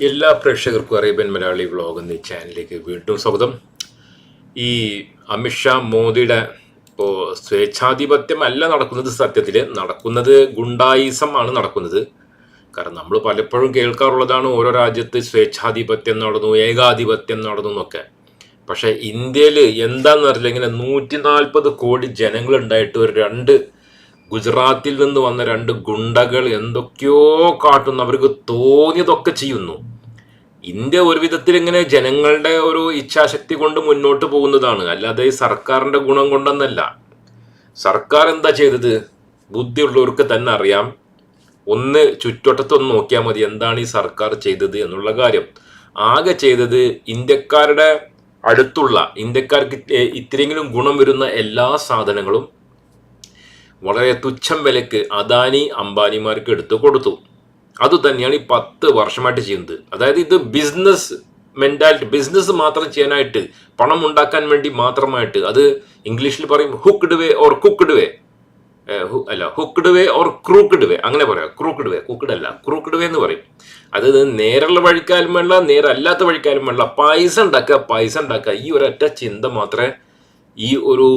എല്ലാ പ്രേക്ഷകർക്കും Arabian Malayali vlog എന്ന ചാനലിലേക്ക് വീണ്ടും സ്വാഗതം. ഈ അമിത്ഷാ മോദിയുടെ ഇപ്പോൾ സ്വേച്ഛാധിപത്യം അല്ല നടക്കുന്നത് സത്യത്തിൽ നടക്കുന്നത് ഗുണ്ടായിസം ആണ് നടക്കുന്നത്. കാരണം നമ്മൾ പലപ്പോഴും കേൾക്കാറുള്ളതാണ് ഓരോ രാജ്യത്ത് സ്വേച്ഛാധിപത്യം നടന്നു ഏകാധിപത്യം നടന്നു എന്നൊക്കെ. പക്ഷേ ഇന്ത്യയിൽ എന്താണെന്ന് അറിയില്ല. ഇങ്ങനെ നൂറ്റി നാൽപ്പത് കോടി ജനങ്ങളുണ്ടായിട്ട് ഒരു രണ്ട് ഗുജറാത്തിൽ നിന്ന് വന്ന രണ്ട് ഗുണ്ടകൾ എന്തൊക്കെയോ കാട്ടുന്നു. അവർക്ക് തോന്നിയതൊക്കെ ചെയ്യുന്നു. ഇന്ത്യ ഒരു വിധത്തിൽ ഇങ്ങനെ ജനങ്ങളുടെ ഒരു ഇച്ഛാശക്തി കൊണ്ട് മുന്നോട്ട് പോകുന്നതാണ്. അല്ലാതെ ഈ സർക്കാരിന്റെ ഗുണം കൊണ്ടെന്നല്ല. സർക്കാർ എന്താ ചെയ്തത്? ബുദ്ധിയുള്ളവർക്ക് തന്നെ അറിയാം. ഒന്ന് ചുറ്റുവട്ടത്തൊന്ന് നോക്കിയാൽ മതി എന്താണ് ഈ സർക്കാർ ചെയ്തത് എന്നുള്ള കാര്യം. ആകെ ചെയ്തത് ഇന്ത്യക്കാരുടെ അടുത്തുള്ള ഇന്ത്യക്കാർക്ക് ഇത്രയെങ്കിലും ഗുണം വരുന്ന എല്ലാ സാധനങ്ങളും വളരെ തുച്ഛം വിലക്ക് അദാനി അംബാനിമാർക്ക് എടുത്തു കൊടുത്തു. അത് തന്നെയാണ് ഈ പത്ത് വർഷമായിട്ട് ചെയ്യുന്നത്. അതായത് ഇത് ബിസിനസ് മെന്റാലിറ്റി ബിസിനസ് മാത്രം ചെയ്യാനായിട്ട് പണം ഉണ്ടാക്കാൻ വേണ്ടി മാത്രമായിട്ട് അത് ഇംഗ്ലീഷിൽ പറയും ഹുക്ക്ഡ് വേ ഓർ കുക്ക്ഡ് വേ അല്ല ഹുക്ക്ഡ് വേ ഓർ ക്രൂക്ക്ഡ് വേ അങ്ങനെ പറയാം. ക്രൂക്ക്ഡ് വേ കുക്ക്ഡ് അല്ല ക്രൂക്ക്ഡ് വേ എന്ന് പറയും. അത് നേരുള്ള വഴിക്കാലും വേണ്ട നേരല്ലാത്ത വഴിക്കാലും വേണ്ട പൈസ ഉണ്ടാക്കുക പൈസ ഉണ്ടാക്കുക. ഈ ഒരൊറ്റ ചിന്ത മാത്രമേ ഈ ഒരു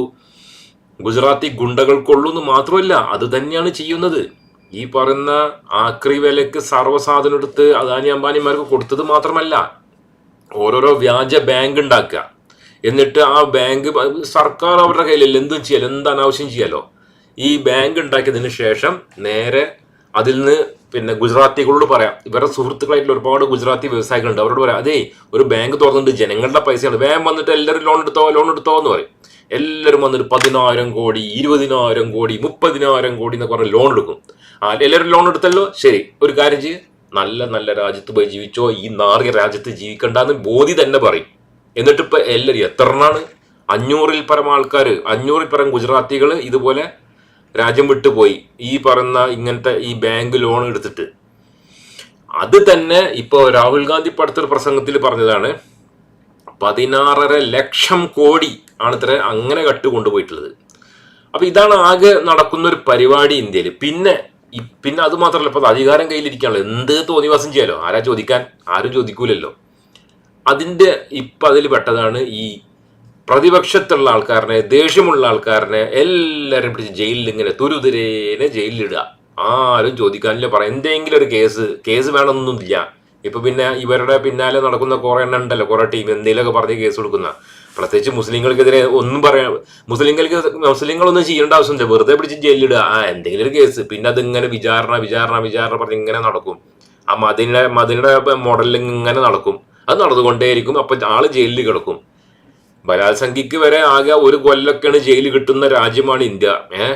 ഗുജറാത്തി ഗുണ്ടകൾ കൊള്ളുന്നു മാത്രമല്ല അത് തന്നെയാണ് ചെയ്യുന്നത്. ഈ പറയുന്ന ആക്രി വിലക്ക് സർവസാധനം എടുത്ത് അദാനി അംബാനിമാർക്ക് കൊടുത്തത് മാത്രമല്ല ഓരോരോ വ്യാജ ബാങ്ക് ഉണ്ടാക്കുക. എന്നിട്ട് ആ ബാങ്ക് സർക്കാർ അവരുടെ കയ്യിൽ എന്തും ചെയ്യാലോ എന്ത് അനാവശ്യം ചെയ്യാലോ. ഈ ബാങ്ക് ഉണ്ടാക്കിയതിന് ശേഷം നേരെ അതിൽ നിന്ന് പിന്നെ ഗുജറാത്തികളോട് പറയാം. ഇവരുടെ സുഹൃത്തുക്കളായിട്ടുള്ള ഒരുപാട് ഗുജറാത്തി വ്യവസായികളുണ്ട്. അവരോട് പറയാം അതേ ഒരു ബാങ്ക് തുറന്നിട്ട് ജനങ്ങളുടെ പൈസയാണ്. വേഗം വന്നിട്ട് എല്ലാവരും ലോൺ എടുത്തോ ലോൺ എടുത്തോ എന്ന് പറയും. എല്ലാവരും വന്നിട്ട് പതിനായിരം കോടി ഇരുപതിനായിരം കോടി മുപ്പതിനായിരം കോടി എന്നൊക്കെ പറഞ്ഞ് ലോൺ എടുക്കും. ആ എല്ലാവരും ലോൺ എടുത്തല്ലോ? ശരി ഒരു കാര്യം ചെയ്യ്. നല്ല നല്ല രാജ്യത്ത് പോയി ജീവിച്ചോ. ഈ നാറിയ രാജ്യത്ത് ജീവിക്കണ്ടെന്ന് ബോധി തന്നെ പറയും. എന്നിട്ട് ഇപ്പൊ എല്ലാവരും എത്ര എണ്ണാണ്? അഞ്ഞൂറിൽ പരം ആൾക്കാർ അഞ്ഞൂറിൽ പരം ഗുജറാത്തികൾ ഇതുപോലെ രാജ്യം വിട്ടുപോയി ഈ പറയുന്ന ഇങ്ങനത്തെ ഈ ബാങ്ക് ലോൺ എടുത്തിട്ട്. അത് തന്നെ ഇപ്പോൾ രാഹുൽ ഗാന്ധി പഠിത്തൊരു പ്രസംഗത്തിൽ പറഞ്ഞതാണ്. പതിനാറര ലക്ഷം കോടി ആണ് ഇത്ര അങ്ങനെ കട്ട് കൊണ്ടുപോയിട്ടുള്ളത് അപ്പൊ ഇതാണ് ആകെ നടക്കുന്ന ഒരു പരിപാടി ഇന്ത്യയിൽ പിന്നെ പിന്നെ അത് മാത്രമല്ല ഇപ്പൊ അധികാരം കയ്യിലിരിക്കാണല്ലോ എന്ത് തോന്നിവാസം ചെയ്യാലോ? ആരാ ചോദിക്കാൻ? ആരും ചോദിക്കൂലല്ലോ. അതിന്റെ ഇപ്പൊ അതിൽ പെട്ടതാണ് ഈ പ്രതിപക്ഷത്തുള്ള ആൾക്കാരനെ ദേഷ്യമുള്ള ആൾക്കാരനെ എല്ലാവരും പിടിച്ച് ജയിലിൽ ഇങ്ങനെ തുരുതുരേനെ ജയിലിലിടുക. ആരും ചോദിക്കാനില്ല പറയാം എന്തെങ്കിലും ഒരു കേസ് കേസ് വേണമെന്നൊന്നുമില്ല. ഇപ്പൊ പിന്നെ ഇവരുടെ പിന്നാലെ നടക്കുന്ന കുറെ എണ്ണം ഉണ്ടല്ലോ കുറെ ടീം എന്തെങ്കിലുമൊക്കെ പറഞ്ഞ് കേസ് കൊടുക്കുന്ന. പ്രത്യേകിച്ച് മുസ്ലിങ്ങൾക്കെതിരെ ഒന്നും പറയാം മുസ്ലിങ്ങൾക്ക് മുസ്ലിങ്ങളൊന്നും ചെയ്യേണ്ട ആവശ്യമില്ല. വെറുതെ പിടിച്ച് ജയിലിടുക ആ എന്തെങ്കിലും ഒരു കേസ് പിന്നെ അതിങ്ങനെ വിചാരണ വിചാരണ വിചാരണ പറഞ്ഞ് ഇങ്ങനെ നടക്കും. ആ മതിന്റെ മതിന്റെ മോഡലിൽ ഇങ്ങനെ നടക്കും. അത് നടന്നുകൊണ്ടേയിരിക്കും. അപ്പൊ ആൾ ജയിലിൽ കിടക്കും. ബലാത്സംഖ്യക്ക് വരെ ആകെ ഒരു കൊല്ലൊക്കെയാണ് ജയിലിൽ കിട്ടുന്ന രാജ്യമാണ് ഇന്ത്യ. ഏഹ്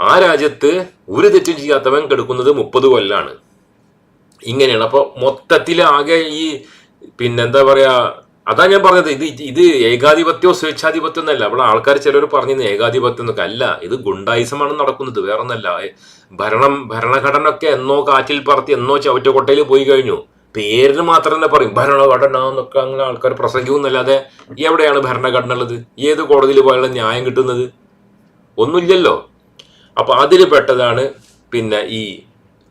ആ രാജ്യത്ത് ഒരു തെറ്റും ചെയ്യാത്തവൻ കിടക്കുന്നത് മുപ്പത് കൊല്ലാണ്. ഇങ്ങനെയാണ്. അപ്പൊ മൊത്തത്തിൽ ആകെ ഈ പിന്നെന്താ പറയാ അതാ ഞാൻ പറഞ്ഞത് ഇത് ഇത് ഏകാധിപത്യമോ സ്വേച്ഛാധിപത്യം എന്നല്ല. അവിടെ ആൾക്കാർ ചിലർ പറഞ്ഞിരുന്നു ഏകാധിപത്യം എന്നൊക്കെ. അല്ല ഇത് ഗുണ്ടായിസമാണ് നടക്കുന്നത് വേറെ ഒന്നല്ല ഭരണം ഭരണഘടന ഒക്കെ എന്നോ കാറ്റിൽ പറത്തി എന്നോ ചവറ്റക്കൊട്ടയിൽ പോയി കഴിഞ്ഞു. പേരിന് മാത്രം തന്നെ പറയും ഭരണഘടന എന്നൊക്കെ അങ്ങനെ ആൾക്കാർ പ്രസംഗിക്കുന്നല്ലാതെ എവിടെയാണ് ഭരണഘടന ഉള്ളത്? ഏത് കോടതിയിൽ പോയാലും ന്യായം കിട്ടുന്നത്? ഒന്നുമില്ലല്ലോ. അപ്പൊ അതിൽ പെട്ടതാണ് പിന്നെ ഈ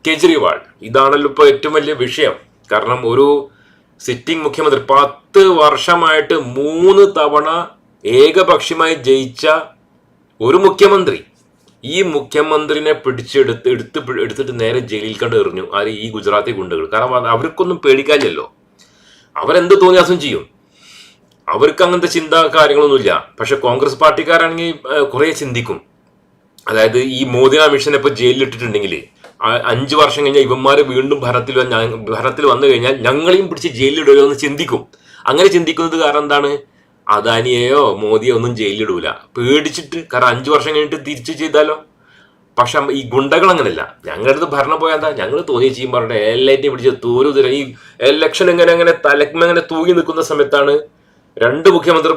കെജ്രിവാൾ. ഇതാണല്ലോ ഇപ്പോൾ ഏറ്റവും വലിയ വിഷയം. കാരണം ഒരു സിറ്റിംഗ് മുഖ്യമന്ത്രി പത്ത് വർഷമായിട്ട് മൂന്ന് തവണ ഏകപക്ഷീയമായി ജയിച്ച ഒരു മുഖ്യമന്ത്രി. ഈ മുഖ്യമന്ത്രിനെ പിടിച്ചെടുത്ത് എടുത്ത് എടുത്തിട്ട് നേരെ ജയിലിൽ കണ്ട് എറിഞ്ഞു. ആര്? ഈ ഗുജറാത്തി ഗുണ്ടകൾ. കാരണം അവർക്കൊന്നും പേടിക്കാനില്ലല്ലോ. അവരെന്ത് തോന്നിയാസം ചെയ്യും. അവർക്ക് അങ്ങനത്തെ ചിന്ത കാര്യങ്ങളൊന്നുമില്ല. പക്ഷെ കോൺഗ്രസ് പാർട്ടിക്കാരാണെങ്കിൽ കുറേ ചിന്തിക്കും. അതായത് ഈ മോദി അമിഷനെ ഇപ്പൊ ജയിലിൽ ഇട്ടിട്ടുണ്ടെങ്കിൽ അഞ്ചു വർഷം കഴിഞ്ഞാൽ ഇവന്മാർ വീണ്ടും ഭരണത്തിൽ ഭരണത്തിൽ വന്നു കഴിഞ്ഞാൽ ഞങ്ങളെയും പിടിച്ച് ജയിലിലിടുമല്ലോ എന്ന് ചിന്തിക്കും. അങ്ങനെ ചിന്തിക്കുന്നത് കാരണം എന്താണ്? അദാനിയെയോ മോദിയോ ഒന്നും ജയിലിലിടൂല. പേടിച്ചിട്ട് കാരണം അഞ്ച് വർഷം കഴിഞ്ഞിട്ട് തിരിച്ചു ചെയ്താലോ? പക്ഷെ ഈ ഗുണ്ടകൾ അങ്ങനെയല്ല ഞങ്ങളുടെ അടുത്ത് ഭരണം പോയാൽ എന്താ? ഞങ്ങൾ തോന്നിയ ചെയ്യും പറഞ്ഞിട്ട് എല്ലാറ്റിനെയും പിടിച്ച് തൂരുതര ഈ എലക്ഷൻ എങ്ങനെ അങ്ങനെ തലക്കുമെങ്ങനെ തൂങ്ങി നിൽക്കുന്ന സമയത്താണ് രണ്ട് മുഖ്യമന്ത്രി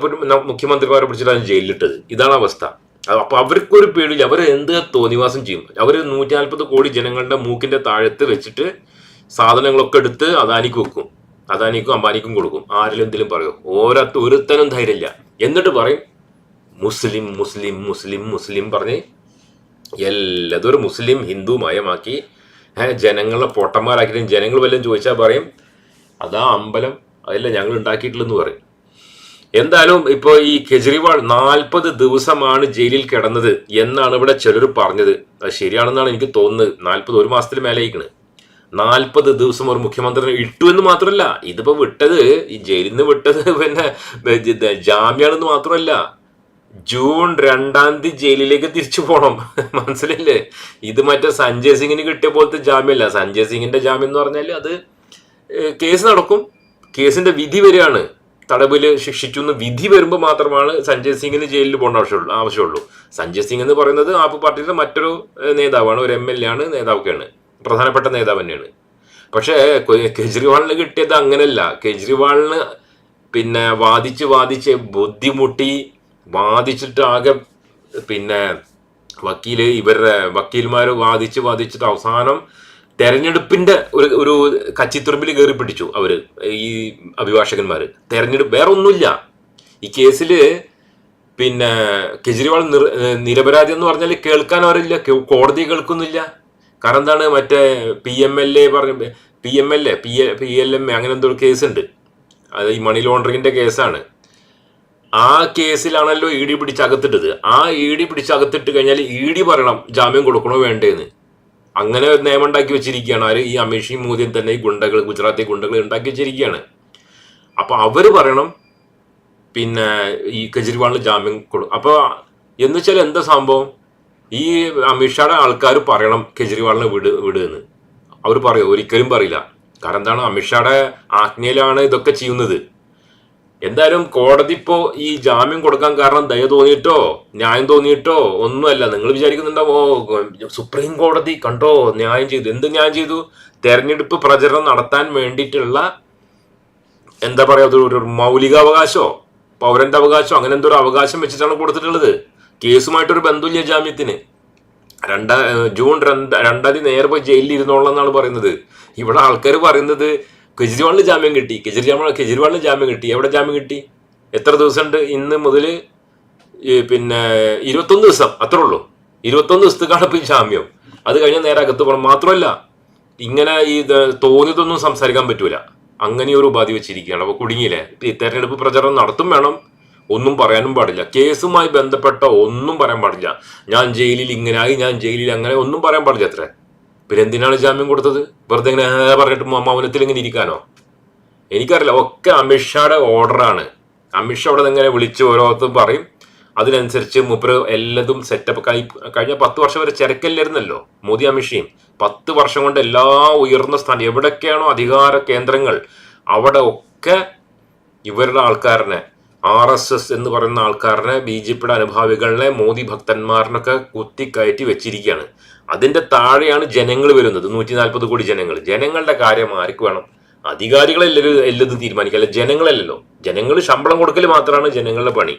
മുഖ്യമന്ത്രിമാരെ പിടിച്ചിട്ടാണ് ജയിലിലിട്ടത്. ഇതാണ് അവസ്ഥ. അപ്പൊ അവർക്കൊരു പേടിയില്ല. അവർ എന്ത് തോന്നിവാസം ചെയ്യും? അവർ നൂറ്റി നാൽപ്പത് കോടി ജനങ്ങളുടെ മൂക്കിന്റെ താഴത്ത് വെച്ചിട്ട് സാധനങ്ങളൊക്കെ എടുത്ത് അദാനിക്ക് വെക്കും. അദാനിക്കും അംബാനിക്കും കൊടുക്കും. ആരിലും എന്തെങ്കിലും പറയും. ഓരോ ഒരുത്തനും ധൈര്യമില്ല. എന്നിട്ട് പറയും മുസ്ലിം മുസ്ലിം മുസ്ലിം മുസ്ലിം പറഞ്ഞ് എല്ലാതും ഒരു മുസ്ലിം ഹിന്ദു മയമാക്കി ജനങ്ങളെ പൊട്ടന്മാരാക്കിയിട്ട് ജനങ്ങൾ വല്ലതും ചോദിച്ചാൽ പറയും അതാ അമ്പലം അതല്ല ഞങ്ങൾ ഉണ്ടാക്കിയിട്ടില്ലെന്ന് പറയും. എന്തായാലും ഇപ്പോൾ ഈ കെജ്രിവാൾ നാൽപ്പത് ദിവസമാണ് ജയിലിൽ കിടന്നത് എന്നാണ് ഇവിടെ ചിലർ പറഞ്ഞത്. അത് ശരിയാണെന്നാണ് എനിക്ക് തോന്നുന്നത്. നാൽപ്പത് ഒരു മാസത്തിൽ മേലെ അയക്കണ് നാൽപ്പത് ദിവസം ഒരു മുഖ്യമന്ത്രിനെ ഇട്ടു എന്ന് മാത്രമല്ല ഇതിപ്പോൾ വിട്ടത് ഈ ജയിലിൽ നിന്ന് വിട്ടത് പിന്നെ ജാമ്യാണെന്ന് മാത്രമല്ല ജൂൺ രണ്ടാം തീയതി ജയിലിലേക്ക് തിരിച്ചു പോകണം മനസ്സിലല്ലേ ഇത് മറ്റേ സഞ്ജയ് സിംഗിന് കിട്ടിയ പോലത്തെ ജാമ്യമല്ല. സഞ്ജയ് സിംഗിന്റെ ജാമ്യം എന്ന് പറഞ്ഞാൽ അത് കേസ് നടക്കും. കേസിന്റെ വിധി വരികയാണ് തടവിൽ ശിക്ഷിച്ചു എന്ന് വിധി വരുമ്പോൾ മാത്രമാണ് സഞ്ജയ് സിംഗിന് ജയിലിൽ പോകേണ്ട ആവശ്യമുള്ളൂ ആവശ്യമുള്ളൂ. സഞ്ജയ് സിംഗ് എന്ന് പറയുന്നത് ആപ്പ് പാർട്ടിയുടെ മറ്റൊരു നേതാവാണ്. ഒരു എം എൽ എ ആണ് നേതാവൊക്കെയാണ്. പ്രധാനപ്പെട്ട നേതാവ് തന്നെയാണ്. പക്ഷേ കെജ്രിവാളിന് കിട്ടിയത് അങ്ങനെയല്ല കെജ്രിവാളിന് പിന്നെ വാദിച്ച് വാദിച്ച് ബുദ്ധിമുട്ടി വാദിച്ചിട്ട് ആകെ പിന്നെ വക്കീൽ ഇവരുടെ വക്കീൽമാർ വാദിച്ച് വാദിച്ചിട്ട് അവസാനം തെരഞ്ഞെടുപ്പിന്റെ ഒരു ഒരു കച്ചിത്തുറമ്പിൽ കയറി പിടിച്ചു അവർ ഈ അഭിഭാഷകന്മാര്. തെരഞ്ഞെടുപ്പ് വേറെ ഒന്നുമില്ല ഈ കേസിൽ പിന്നെ കെജ്രിവാൾ നിർ നിരപരാധി എന്ന് പറഞ്ഞാൽ കേൾക്കാൻ അവരില്ല കോടതി കേൾക്കുന്നില്ല. കാരണം എന്താണ്? മറ്റേ പി എം എൽ എ പറഞ്ഞ P M L A P A P L M A അങ്ങനെ എന്തോ കേസുണ്ട്. അത് ഈ മണി ലോണ്ടറിങ്ങിന്റെ കേസാണ്. ആ കേസിലാണല്ലോ ഇ ഡി പിടിച്ച് അകത്തിട്ടത്. ആ ഇ ഡി പിടിച്ച് അകത്തിട്ട് കഴിഞ്ഞാൽ ഇ ഡി പറയണം ജാമ്യം കൊടുക്കണോ വേണ്ടേന്ന്. അങ്ങനെ ഒരു നിയമം ഉണ്ടാക്കി വെച്ചിരിക്കുകയാണ്. ആര്? ഈ അമീഷി മോദിയും തന്നെ ഈ ഗുണ്ടകൾ ഗുജറാത്തി ഗുണ്ടകൾ ഉണ്ടാക്കി വെച്ചിരിക്കുകയാണ്. അപ്പൊ അവർ പറയണം പിന്നെ ഈ കെജ്രിവാളിന് ജാമ്യം കൊടുക്കും അപ്പൊ എന്ന് വെച്ചാൽ എന്താ സംഭവം? ഈ അമിത്ഷായുടെ ആൾക്കാർ പറയണം കെജ്രിവാളിനെ വിട് വിടുന്ന്. അവർ പറയും ഒരിക്കലും പറയില്ല. കാരണം എന്താണ്? അമിത്ഷായുടെ ആജ്ഞയിലാണ് ഇതൊക്കെ ചെയ്യുന്നത്. എന്തായാലും കോടതി ഇപ്പോ ഈ ജാമ്യം കൊടുക്കാൻ കാരണം ദയ തോന്നിയിട്ടോ? ന്യായം തോന്നിയിട്ടോ? ഒന്നുമല്ല. നിങ്ങൾ വിചാരിക്കുന്നുണ്ടാവോ സുപ്രീം കോടതി കണ്ടോ? ന്യായം ചെയ്തു. എന്ത് ന്യായം ചെയ്തു? തെരഞ്ഞെടുപ്പ് പ്രചരണം നടത്താൻ വേണ്ടിയിട്ടുള്ള എന്താ പറയാ ഒരു മൗലികാവകാശോ പൗരന്റെ അവകാശം അങ്ങനെ എന്തോ ഒരു അവകാശം വെച്ചിട്ടാണ് കൊടുത്തിട്ടുള്ളത്. കേസുമായിട്ടൊരു ബന്ധമില്ല ജാമ്യത്തിന്. രണ്ടാ ജൂൺ രണ്ടാം തീയതി നേരെ പോയി ജയിലിൽ ഇരുന്നോളാം എന്നാണ് പറയുന്നത്. ഇവിടെ ആൾക്കാർ പറയുന്നത് കെജ്രിവാളിന് ജാമ്യം കിട്ടി. കെജ്രിവാൾ കെജ്രിവാളിന് ജാമ്യം കിട്ടി. എവിടെ ജാമ്യം കിട്ടി? എത്ര ദിവസമുണ്ട്? ഇന്ന് മുതൽ പിന്നെ ഇരുപത്തൊന്ന് ദിവസം. അത്രേ ഉള്ളൂ. ഇരുപത്തൊന്ന് ദിവസത്തേക്കാണ് ഇപ്പം ജാമ്യം. അത് കഴിഞ്ഞാൽ നേരെ അകത്ത് പോകണം. മാത്രമല്ല ഇങ്ങനെ ഈ തോന്നിയതൊന്നും സംസാരിക്കാൻ പറ്റൂല. അങ്ങനെ ഒരു ഉപാധി വെച്ചിരിക്കുകയാണ്. അപ്പോൾ കുടുങ്ങിയില്ലേ? ഈ തെരഞ്ഞെടുപ്പ് പ്രചരണം നടത്തും വേണം. ഒന്നും പറയാനും പാടില്ല. കേസുമായി ബന്ധപ്പെട്ട ഒന്നും പറയാൻ പാടില്ല. ഞാൻ ജയിലിൽ ഇങ്ങനായി ഞാൻ ജയിലിൽ അങ്ങനെ ഒന്നും പറയാൻ പാടില്ല അത്ര. പിന്നെ എന്തിനാണ് ജാമ്യം കൊടുത്തത്? വെറുതെ ഇങ്ങനെ പറഞ്ഞിട്ട് മൗനത്തിൽ ഇങ്ങനെ ഇരിക്കാനോ? എനിക്കറിയില്ല ഒക്കെ അമിത്ഷായുടെ ഓർഡറാണ് അമിത്ഷാ അവിടെ ഇങ്ങനെ വിളിച്ച് ഓരോരുത്തരും പറയും. അതിനനുസരിച്ച് മൂപ്പര് എല്ലാതും സെറ്റപ്പ് കഴിഞ്ഞ പത്ത് വർഷം വരെ ചിരക്കല്ലായിരുന്നല്ലോ മോദി അമിത്ഷയും. പത്ത് വർഷം കൊണ്ട് എല്ലാ ഉയർന്ന സ്ഥാനം എവിടൊക്കെയാണോ അധികാര കേന്ദ്രങ്ങൾ അവിടെ ഒക്കെ ഇവരുടെ ആൾക്കാരനെ ആർ എസ് എസ് എന്ന് പറയുന്ന ആൾക്കാരനെ ബി ജെ പിയുടെ അനുഭാവികളിനെ മോദി ഭക്തന്മാരനൊക്കെ കുത്തിക്കയറ്റി വെച്ചിരിക്കുകയാണ്. അതിന്റെ താഴെയാണ് ജനങ്ങൾ വരുന്നത് നൂറ്റി നാൽപ്പത് കോടി ജനങ്ങൾ. ജനങ്ങളുടെ കാര്യം ആർക്ക് വേണം? അധികാരികളെല്ലാവരും എല്ലാതും തീരുമാനിക്കുക അല്ല ജനങ്ങളല്ലല്ലോ. ജനങ്ങൾ ശമ്പളം കൊടുക്കൽ മാത്രമാണ് ജനങ്ങളുടെ പണി.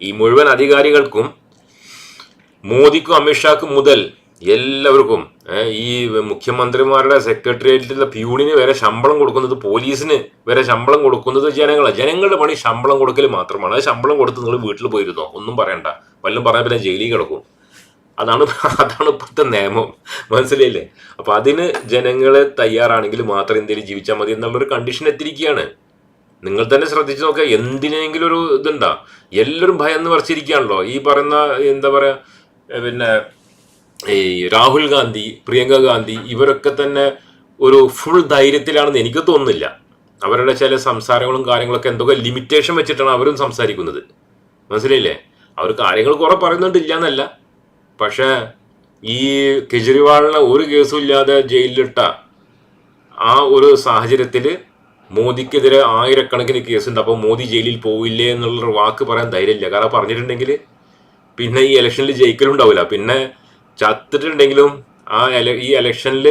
ഈ മുഴുവൻ അധികാരികൾക്കും മോദിക്കും അമിത്ഷാക്കും മുതൽ എല്ലാവർക്കും ഈ മുഖ്യമന്ത്രിമാരുടെ സെക്രട്ടേറിയറ്റിലെ പ്യൂണിന് വരെ ശമ്പളം കൊടുക്കുന്നത് പോലീസിന് വരെ ശമ്പളം കൊടുക്കുന്നത് ജനങ്ങളാണ് ജനങ്ങളുടെ പണി ശമ്പളം കൊടുക്കൽ മാത്രമാണ്. അത് ശമ്പളം കൊടുത്ത് നിങ്ങൾ വീട്ടിൽ പോയിരുന്നോ? ഒന്നും പറയണ്ട. വല്ലതും പറയാൻ പിന്നെ ജയിലിൽ കിടക്കും. അതാണ് അതാണ് ഇപ്പോഴത്തെ നിയമം. മനസ്സിലായില്ലേ? അപ്പൊ അതിന് ജനങ്ങളെ തയ്യാറാണെങ്കിൽ മാത്രം ഇന്ത്യയിൽ ജീവിച്ചാൽ മതി എന്നുള്ളൊരു കണ്ടീഷൻ എത്തിയിരിക്കുകയാണ്. നിങ്ങൾ തന്നെ ശ്രദ്ധിച്ചു നോക്കുക എന്തിനെങ്കിലും ഒരു ഇതുണ്ടാ? എല്ലാവരും ഭയന്ന് പറിച്ചിരിക്കുകയാണല്ലോ. ഈ പറയുന്ന എന്താ പറയാ പിന്നെ ഈ രാഹുൽ ഗാന്ധി പ്രിയങ്ക ഗാന്ധി ഇവരൊക്കെ തന്നെ ഒരു ഫുൾ ധൈര്യത്തിലാണെന്ന് എനിക്ക് തോന്നുന്നില്ല. അവരുടെ ചില സംസാരങ്ങളും കാര്യങ്ങളൊക്കെ എന്തൊക്കെ ലിമിറ്റേഷൻ വെച്ചിട്ടാണ് അവരും സംസാരിക്കുന്നത്. മനസ്സിലായില്ലേ? അവർ കാര്യങ്ങൾ കുറെ പറയുന്നുണ്ട് ഇല്ല എന്നല്ല പക്ഷേ ഈ കെജ്രിവാളിനെ ഒരു കേസും ഇല്ലാതെ ജയിലിലിട്ട ആ ഒരു സാഹചര്യത്തിൽ മോദിക്കെതിരെ ആയിരക്കണക്കിന് കേസുണ്ട്. അപ്പോൾ മോദി ജയിലിൽ പോവില്ലേ എന്നുള്ളൊരു വാക്ക് പറയാൻ ധൈര്യമില്ല. കാരണം പറഞ്ഞിട്ടുണ്ടെങ്കിൽ പിന്നെ ഈ ഇലക്ഷനിൽ ജയിക്കലുണ്ടാവില്ല. പിന്നെ ചത്തിട്ടുണ്ടെങ്കിലും ആ ഈ ഇലക്ഷനിൽ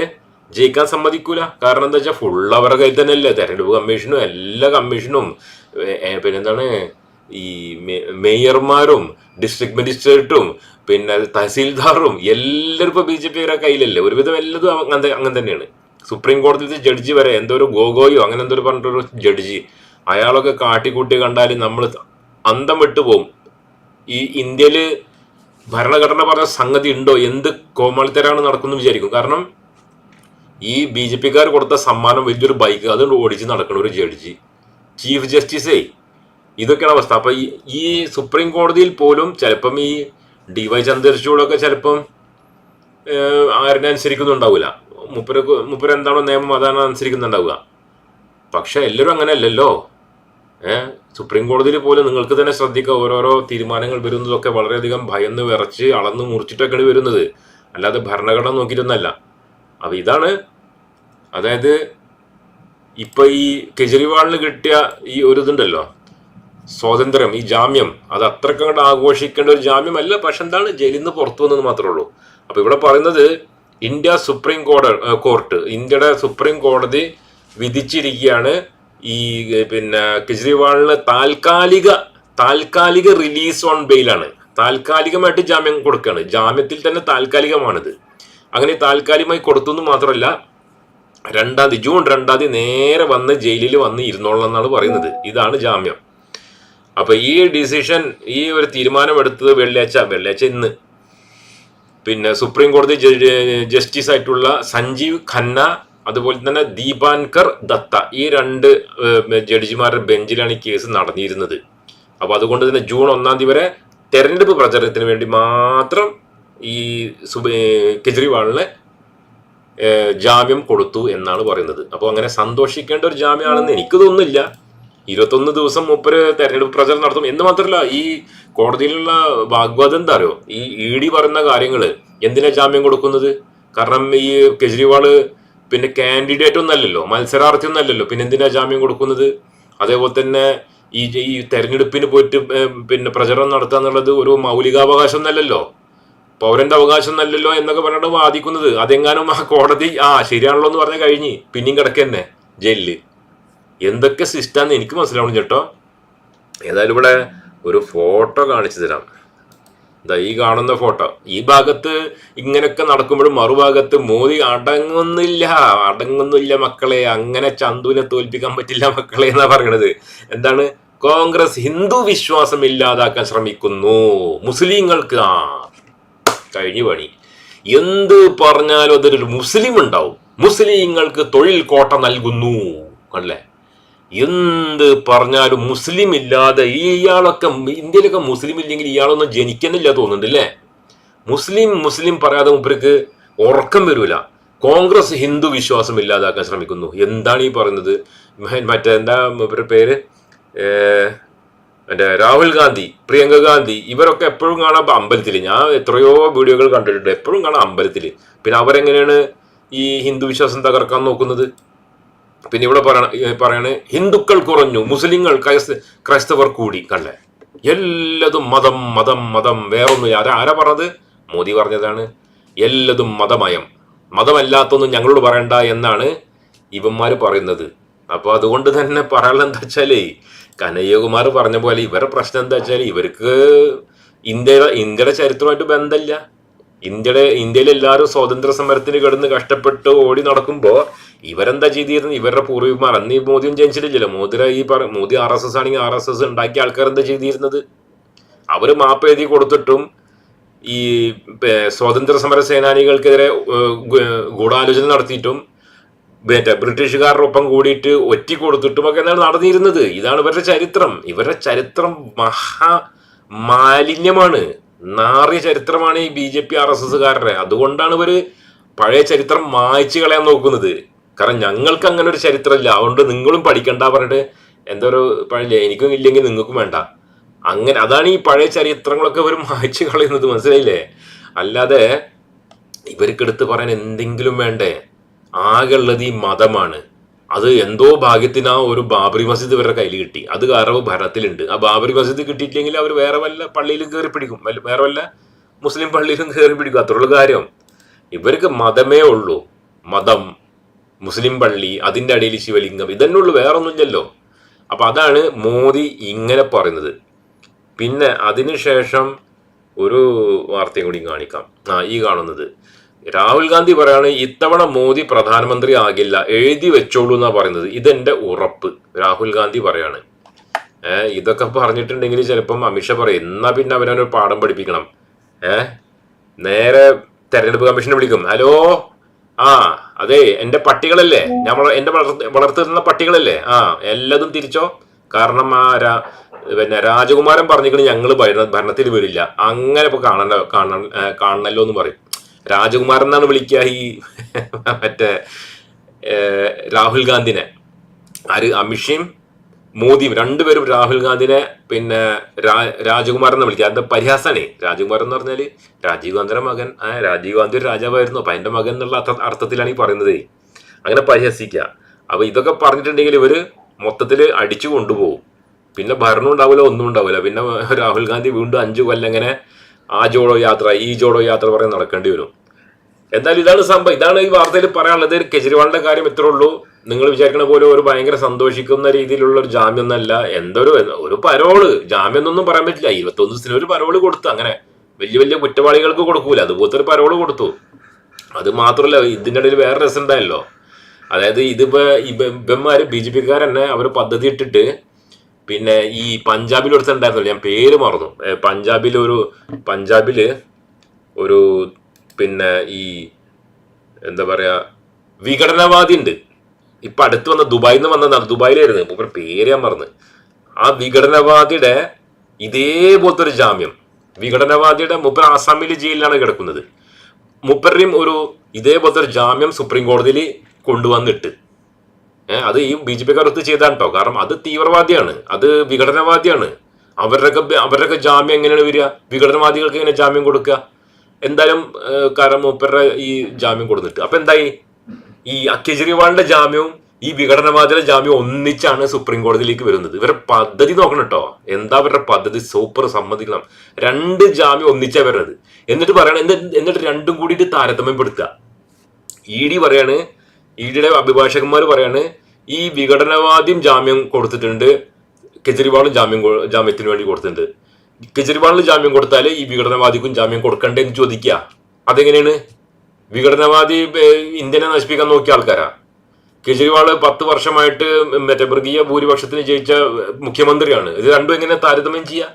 ജയിക്കാൻ സമ്മതിക്കൂല. കാരണം എന്താ വെച്ചാൽ ഫുൾ അവരുടെ കയ്യിൽ തന്നെ അല്ലേ തെരഞ്ഞെടുപ്പ് കമ്മീഷനും എല്ലാ കമ്മീഷനും പിന്നെന്താണ് ഈ മേയർമാരും ഡിസ്ട്രിക്ട് മജിസ്ട്രേറ്റും പിന്നെ തഹസീൽദാറും എല്ലാവരും ഇപ്പൊ ബി ജെ പിയുടെ കയ്യിലല്ലേ? ഒരുവിധം എല്ലാതും അങ്ങനെ അങ്ങനെ തന്നെയാണ്. സുപ്രീം കോടതിയിലത്തെ ജഡ്ജി വരെ എന്തോ ഒരു ഗോഗോയോ അങ്ങനെ എന്തോ പറഞ്ഞിട്ടൊരു ജഡ്ജി അയാളൊക്കെ കാട്ടിക്കൂട്ടി കണ്ടാൽ നമ്മൾ അന്തം വിട്ടു പോകും ഈ ഇന്ത്യയിൽ ഭരണഘടന പറഞ്ഞ സംഗതി ഉണ്ടോ? എന്ത് കോമാളിത്തരാണ് നടക്കുന്നു വിചാരിക്കും. കാരണം ഈ ബി ജെ പിക്കാർ കൊടുത്ത സമ്മാനം വലിയൊരു ബൈക്ക് അത് ഓടിച്ച് നടക്കണ ഒരു ജഡ്ജി ചീഫ് ജസ്റ്റിസേ ഇതൊക്കെയാണ് അവസ്ഥ. അപ്പൊ ഈ സുപ്രീം കോടതിയിൽ പോലും ചിലപ്പം ഈ ഡി വൈ ചന്ദ്രചൂടൊക്കെ ചിലപ്പം ആരുടെ അനുസരിക്കുന്നുണ്ടാവില്ല മുപ്പര് മുപ്പര് എന്താണോ നിയമം അതാണ് അനുസരിക്കുന്നുണ്ടാവുക. പക്ഷെ എല്ലാവരും അങ്ങനെ അല്ലല്ലോ ഏഹ് സുപ്രീം കോടതിയിൽ പോലും നിങ്ങൾക്ക് തന്നെ ശ്രദ്ധിക്കുക. ഓരോരോ തീരുമാനങ്ങൾ വരുന്നതൊക്കെ വളരെയധികം ഭയന്ന് വിറച്ച് അളന്ന് മുറിച്ചിട്ടൊക്കെയാണ് വരുന്നത്. അല്ലാതെ ഭരണഘടന നോക്കിയിട്ടൊന്നല്ല. അപ്പൊ ഇതാണ് അതായത് ഇപ്പൊ ഈ കെജ്രിവാളിന് കിട്ടിയ ഈ ഒരു ഇതുണ്ടല്ലോ. സ്വാതന്ത്ര്യം ഈ ജാമ്യം. അത് അത്രയ്ക്ക് അങ്ങോട്ട് ആഘോഷിക്കേണ്ട ഒരു ജാമ്യമല്ല പക്ഷെ എന്താണ് ജയിലിൽ നിന്ന് പുറത്തു വന്നത് മാത്രമേ ഉള്ളൂ. അപ്പൊ ഇവിടെ പറയുന്നത് ഇന്ത്യ സുപ്രീം കോട കോർട്ട് ഇന്ത്യയുടെ സുപ്രീം കോടതി വിധിച്ചിരിക്കുകയാണ് ഈ പിന്നെ കെജ്രിവാളിന് താൽക്കാലിക താൽക്കാലിക റിലീസ് ഓൺ ബെയിലാണ്. താൽക്കാലികമായിട്ട് ജാമ്യം കൊടുക്കുകയാണ്. ജാമ്യത്തിൽ തന്നെ താൽക്കാലികമാണിത്. അങ്ങനെ താൽക്കാലികമായി കൊടുത്തു എന്ന് മാത്രമല്ല രണ്ടാം തീയതി ജൂൺ രണ്ടാം തീയതി നേരെ വന്ന് ജയിലിൽ വന്ന് ഇരുന്നോളണം എന്നാണ് പറയുന്നത്. ഇതാണ് ജാമ്യം. അപ്പൊ ഈ ഡിസിഷൻ ഈ ഒരു തീരുമാനം എടുത്തത് വെള്ളിയാഴ്ച. വെള്ളിയാഴ്ച ഇന്ന്. പിന്നെ സുപ്രീം കോടതി ജസ്റ്റിസ് ആയിട്ടുള്ള സഞ്ജീവ് ഖന്ന അതുപോലെ തന്നെ ദീപാൻകർ ദത്ത ഈ രണ്ട് ജഡ്ജിമാരുടെ ബെഞ്ചിലാണ് ഈ കേസ് നടന്നിരുന്നത്. അപ്പൊ അതുകൊണ്ട് തന്നെ ജൂൺ ഒന്നാം തീയതി വരെ തെരഞ്ഞെടുപ്പ് പ്രചരണത്തിന് വേണ്ടി മാത്രം ഈ കെജ്രിവാളിന് ജാമ്യം കൊടുത്തു എന്നാണ് പറയുന്നത്. അപ്പോൾ അങ്ങനെ സന്തോഷിക്കേണ്ട ഒരു ജാമ്യമാണെന്ന് എനിക്ക് തോന്നുന്നില്ല. ഇരുപത്തൊന്ന് ദിവസം മുപ്പര് തെരഞ്ഞെടുപ്പ് പ്രചരണം നടത്തും എന്ന് മാത്രമല്ല ഈ കോടതിയിലുള്ള വാഗ്വാദം എന്താ അറിയോ? ഈ ഇ ഡി പറയുന്ന കാര്യങ്ങൾ എന്തിനാ ജാമ്യം കൊടുക്കുന്നത്? കാരണം ഈ കെജ്രിവാൾ പിന്നെ കാൻഡിഡേറ്റ് ഒന്നല്ലല്ലോ മത്സരാർത്ഥി ഒന്നല്ലല്ലോ പിന്നെ എന്തിനാ ജാമ്യം കൊടുക്കുന്നത്? അതേപോലെ തന്നെ ഈ ഈ തെരഞ്ഞെടുപ്പിന് പോയിട്ട് പിന്നെ പ്രചരണം നടത്തുക എന്നുള്ളത് ഒരു മൗലികാവകാശം ഒന്നല്ലല്ലോ പൗരന്റെ അവകാശം നല്ലല്ലോ എന്നൊക്കെ പറഞ്ഞിട്ട് വാദിക്കുന്നത്. അതെങ്ങാനും ആ കോടതി ആ ശരിയാണല്ലോ എന്ന് പറഞ്ഞ കഴിഞ്ഞ് പിന്നെയും കിടക്കന്നെ ജയിലിൽ. എന്തൊക്കെ സിസ്റ്റാന്ന് എനിക്ക് മനസ്സിലാവണം ചേട്ടോ ഏതായാലും ഇവിടെ ഒരു ഫോട്ടോ കാണിച്ചു തരാം. ദാ ഈ കാണുന്ന ഫോട്ടോ ഈ ഭാഗത്ത് ഇങ്ങനെയൊക്കെ നടക്കുമ്പോഴും മറുഭാഗത്ത് മോദി അടങ്ങുന്നില്ല. അടങ്ങുന്നില്ല മക്കളെ. അങ്ങനെ ചന്തുവിനെ തോൽപ്പിക്കാൻ പറ്റില്ല മക്കളെ എന്നാ പറയണത്. എന്താണ്? കോൺഗ്രസ് ഹിന്ദു വിശ്വാസം ഇല്ലാതാക്കാൻ ശ്രമിക്കുന്നു. മുസ്ലിങ്ങൾക്ക് ആ കഴിഞ്ഞു പണി. എന്ത് പറഞ്ഞാലും അതൊരു മുസ്ലിം ഉണ്ടാവും. മുസ്ലിങ്ങൾക്ക് തൊഴിൽ കോട്ട നൽകുന്നു. അല്ലേ? എന്ത് പറഞ്ഞാലും മുസ്ലിം ഇല്ലാതെ ഇയാളൊക്കെ ഇന്ത്യയിലൊക്കെ മുസ്ലിം ഇല്ലെങ്കിൽ ഇയാളൊന്നും ജനിക്കുന്നില്ല തോന്നുന്നുണ്ട് അല്ലേ മുസ്ലിം മുസ്ലിം പറയാതെ മുപ്പർക്ക് ഉറക്കം വരില്ല കോൺഗ്രസ് ഹിന്ദു വിശ്വാസം ഇല്ലാതാക്കാൻ ശ്രമിക്കുന്നു. എന്താണ് ഈ പറയുന്നത്? മറ്റേ എന്താ ഇവരുടെ പേര്? മറ്റേ രാഹുൽ ഗാന്ധി പ്രിയങ്ക ഗാന്ധി ഇവരൊക്കെ എപ്പോഴും കാണാം അമ്പലത്തിൽ ഞാൻ എത്രയോ വീഡിയോകൾ കണ്ടിട്ടുണ്ട്. എപ്പോഴും കാണാം അമ്പലത്തിൽ പിന്നെ അവരെങ്ങനെയാണ് ഈ ഹിന്ദു വിശ്വാസം തകർക്കാൻ നോക്കുന്നത്? പിന്നെ ഇവിടെ പറയണ പറയാണ് ഹിന്ദുക്കൾ കുറഞ്ഞു മുസ്ലിങ്ങൾ ക്രൈസ്തവർ കൂടി കണ്ടേ. എല്ലതും മതം മതം മതം വേറൊന്നും ആരാ ആരാ പറഞ്ഞത്? മോദി പറഞ്ഞതാണ്. എല്ലതും മതമയം. മതമല്ലാത്തൊന്നും ഞങ്ങളോട് പറയണ്ട എന്നാണ് ഇവന്മാർ പറയുന്നത്. അപ്പോൾ അതുകൊണ്ട് തന്നെ പറയാനുള്ള എന്താ വെച്ചാലേ കനയ്യകുമാർ പറഞ്ഞ പോലെ ഇവരുടെ പ്രശ്നം എന്താ വെച്ചാൽ ഇവർക്ക് ഇന്ത്യയുടെ ഇന്ത്യയുടെ ചരിത്രമായിട്ട് ബന്ധമില്ല. ഇന്ത്യയുടെ ഇന്ത്യയിൽ എല്ലാവരും സ്വാതന്ത്ര്യ സമരത്തിന് കിടന്ന് കഷ്ടപ്പെട്ട് ഓടി നടക്കുമ്പോ ഇവരെന്താ ചെയ്തിരുന്നത്? ഇവരുടെ പൂർവികന്മാർ അന്ന് ഈ മോദിയും ജനിച്ചിട്ടില്ലല്ലോ. മോദിയുടെ ഈ പറ മോദി ആർ എസ് എസ് ആണെങ്കിൽ ആർ എസ് എസ് ഉണ്ടാക്കിയ ആൾക്കാർ എന്താ ചെയ്തിരുന്നത്? അവർ മാപ്പ് എഴുതി കൊടുത്തിട്ടും ഈ സ്വാതന്ത്ര്യ സമര സേനാനികൾക്കെതിരെ ഗൂഢാലോചന നടത്തിയിട്ടും മറ്റേ ബ്രിട്ടീഷുകാരുടെ ഒപ്പം കൂടിയിട്ട് ഒറ്റി കൊടുത്തിട്ടും ഒക്കെ എന്നാണ് നടന്നിരുന്നത്? ഇതാണ് ഇവരുടെ ചരിത്രം. ഇവരുടെ ചരിത്രം മഹാ മാലിന്യമാണ്. നാറിയ ചരിത്രമാണ് ഈ B J P R S എസ്സുകാരുടെ. അതുകൊണ്ടാണ് ഇവർ പഴയ ചരിത്രം മായ്ച്ചു കളയാൻ നോക്കുന്നത്. കാരണം ഞങ്ങൾക്ക് അങ്ങനെ ഒരു ചരിത്രമില്ല. അതുകൊണ്ട് നിങ്ങളും പഠിക്കണ്ട പറഞ്ഞിട്ട് എന്തോ ഒരു പഴയ എനിക്കും ഇല്ലെങ്കിൽ നിങ്ങൾക്കും വേണ്ട. അങ്ങനെ അതാണ് ഈ പഴയ ചരിത്രങ്ങളൊക്കെ ഇവർ മായ്ച്ചു കളയുന്നത്. മനസ്സിലായില്ലേ? അല്ലാതെ ഇവർക്ക് ഇവർക്കെടുത്ത് പറയാൻ എന്തെങ്കിലും വേണ്ടേ? ആകെ ഉള്ളത് ഈ മതമാണ്. അത് എന്തോ ഭാഗ്യത്തിന് ആ ഒരു ബാബറി മസ്ജിദ് ഇവരുടെ കയ്യിൽ കിട്ടി. അത് കാരണം ഭരണത്തിലുണ്ട്. ആ ബാബറി മസ്ജിദ് കിട്ടിയിട്ടില്ലെങ്കിൽ അവർ വേറെ വല്ല പള്ളിയിലും കയറി പിടിക്കും. വേറെ വല്ല മുസ്ലിം പള്ളിയിലും കയറി പിടിക്കും. അത്രയുള്ള കാര്യം. ഇവർക്ക് മതമേ ഉള്ളൂ. മതം. മുസ്ലിം പള്ളി അതിന്റെ അടിയിൽ ശിവലിംഗം ഇതന്നെ വേറൊന്നുമില്ലല്ലോ. അപ്പം അതാണ് മോദി ഇങ്ങനെ പറയുന്നത്. പിന്നെ അതിനുശേഷം ഒരു വാർത്തയും കൂടി കാണിക്കാം. ആ ഈ കാണുന്നത്. രാഹുൽ ഗാന്ധി പറയാണ് ഇത്തവണ മോദി പ്രധാനമന്ത്രി ആകില്ല എഴുതി വെച്ചോളൂ എന്നാണ് പറയുന്നത്. ഇതെന്റെ ഉറപ്പ് രാഹുൽ ഗാന്ധി പറയാണ്. ഏഹ് ഇതൊക്കെ പറഞ്ഞിട്ടുണ്ടെങ്കിൽ ചിലപ്പം അമിത്ഷാ പറയും എന്നാ പിന്നെ അവനൊരു പാഠം പഠിപ്പിക്കണം. ഏഹ് നേരെ തെരഞ്ഞെടുപ്പ് കമ്മീഷനെ വിളിക്കും. ഹലോ? ആ അതെ എന്റെ പട്ടികളല്ലേ? ഞാൻ എന്റെ വളർത്ത- വളർത്തുന്ന പട്ടികളല്ലേ? ആ എല്ലാതും തിരിച്ചോ? കാരണം ആ രാ- പിന്നെ രാജകുമാരൻ പറഞ്ഞിട്ട് ഞങ്ങൾ ഭരണത്തിൽ വരില്ല അങ്ങനെ ഇപ്പൊ കാണണ്ട കാണ കാണണല്ലോ എന്ന് പറയും. രാജകുമാരൻ എന്നാണ് വിളിക്കുക ഈ മറ്റേ രാഹുൽ ഗാന്ധിനെ. ആര്? അമിത്ഷയും മോദിയും രണ്ടുപേരും രാഹുൽ ഗാന്ധിനെ പിന്നെ രാജകുമാരൻ എന്ന് വിളിക്കുക. അതിന്റെ പരിഹാസമാണ് രാജകുമാരൻ എന്ന് പറഞ്ഞാൽ രാജീവ് ഗാന്ധിയുടെ മകൻ രാജീവ് ഗാന്ധി ഒരു രാജാവായിരുന്നു. അപ്പൊ അതിന്റെ മകൻ എന്നുള്ള അർത്ഥത്തിലാണ് ഈ പറയുന്നത്. അങ്ങനെ പരിഹസിക്കുക. അപ്പൊ ഇതൊക്കെ പറഞ്ഞിട്ടുണ്ടെങ്കിൽ ഇവർ മൊത്തത്തിൽ അടിച്ചു കൊണ്ടുപോകും. പിന്നെ ഭരണം ഉണ്ടാവില്ല ഒന്നും ഉണ്ടാവില്ല. പിന്നെ രാഹുൽ ഗാന്ധി വീണ്ടും അഞ്ചു കൊല്ലം ഇങ്ങനെ ആ ജോഡോ യാത്ര ഈ ജോഡോ യാത്ര പറഞ്ഞ് നടക്കേണ്ടി വരും. എന്തായാലും ഇതാണ് സംഭവം. ഇതാണ് ഈ വാർത്തയിൽ പറയാനുള്ളത്. കെജ്രിവാളിന്റെ കാര്യം ഇത്രേ ഉള്ളൂ. നിങ്ങൾ വിചാരിക്കണ പോലെ ഒരു ഭയങ്കര സന്തോഷിക്കുന്ന രീതിയിലുള്ള ഒരു ജാമ്യം എന്നല്ല. എന്തൊരു ഒരു പരോൾ. ജാമ്യം എന്നൊന്നും പറയാൻ പറ്റില്ല. ഇരുപത്തൊന്ന് ദിവസത്തിന് ഒരു പരോൾ കൊടുത്തു. അങ്ങനെ വലിയ വലിയ കുറ്റവാളികൾക്ക് കൊടുക്കൂല. അതുപോലത്തെ ഒരു പരോൾ കൊടുത്തു. അത് മാത്രമല്ല ഇതിന്റെ ഇടയിൽ വേറെ രസം ഉണ്ടായല്ലോ. അതായത് ഇതിപ്പോ ഇവന്മാര് ബി ജെ പിക്കാർ തന്നെ അവർ പദ്ധതി ഇട്ടിട്ട് പിന്നെ ഈ പഞ്ചാബിൽ ഒരുത്തുണ്ടായിരുന്നല്ലോ ഞാൻ പേര് മറന്നു. പഞ്ചാബിൽ ഒരു പഞ്ചാബിൽ ഒരു പിന്നെ ഈ എന്താ പറയാ വിഘടനവാദി ഉണ്ട്. ഇപ്പൊ അടുത്ത് വന്ന ദുബായിൽ നിന്ന് വന്നതാണ് ദുബായിലായിരുന്നു. മൂപ്പർ പേര് ഞാൻ മറന്ന്. ആ വിഘടനവാദിയുടെ ഇതേപോലത്തെ ഒരു ജാമ്യം. വിഘടനവാദിയുടെ മുപ്പർ ആസാമിലെ ജയിലിലാണ് കിടക്കുന്നത്. മൂപ്പരുടെയും ഒരു ഇതേപോലത്തെ ഒരു ജാമ്യം സുപ്രീം കോടതിയിൽ കൊണ്ടുവന്നിട്ട്. അത് ഈ ബി ജെ പിക്കാരൊത്ത് ചെയ്താണ് കേട്ടോ കാരണം അത് തീവ്രവാദിയാണ്. അത് വിഘടനവാദിയാണ്. അവരുടെയൊക്കെ അവരുടെയൊക്കെ ജാമ്യം എങ്ങനെയാണ് വരിക? വിഘടനവാദികൾക്ക് എങ്ങനെ ജാമ്യം കൊടുക്കുക? എന്തായാലും കാരണം മൂപ്പരുടെ ഈ ജാമ്യം കൊടുത്തിട്ട് അപ്പൊ എന്തായി? ഈ കെജ്രിവാളിന്റെ ജാമ്യവും ഈ വിഘടനവാദിയുടെ ജാമ്യം ഒന്നിച്ചാണ് സുപ്രീം കോടതിയിലേക്ക് വരുന്നത്. ഇവരെ പദ്ധതി നോക്കണം കേട്ടോ എന്താ അവരുടെ പദ്ധതി? സൂപ്പർ സമ്മതിക്കണം. രണ്ട് ജാമ്യം ഒന്നിച്ചാ വരുന്നത്. എന്നിട്ട് പറയണം എന്നിട്ട് രണ്ടും കൂടിയിട്ട് താരതമ്യപ്പെടുത്തുക ഇ ഡി പറയാണ് ഇ ഡിയുടെ അഭിഭാഷകന്മാർ പറയാണ് ഈ വിഘടനവാദിയും ജാമ്യം കൊടുത്തിട്ടുണ്ട് കെജ്രിവാളും ജാമ്യം ജാമ്യത്തിന് വേണ്ടി കൊടുത്തിട്ടുണ്ട്. കെജ്രിവാളിന് ജാമ്യം കൊടുത്താൽ ഈ വിഘടനവാദിക്കും ജാമ്യം കൊടുക്കണ്ടേ എന്ന് ചോദിക്കുക അതെങ്ങനെയാണ്? വിഘടനവാദി ഇന്ത്യനെ നശിപ്പിക്കാൻ നോക്കിയ ആൾക്കാരാ. കെജ്രിവാൾ പത്ത് വർഷമായിട്ട് മറ്റേ മൃഗീയ ഭൂരിപക്ഷത്തിന് ജയിച്ച മുഖ്യമന്ത്രിയാണ്. ഇത് രണ്ടും എങ്ങനെ താരതമ്യം ചെയ്യാ?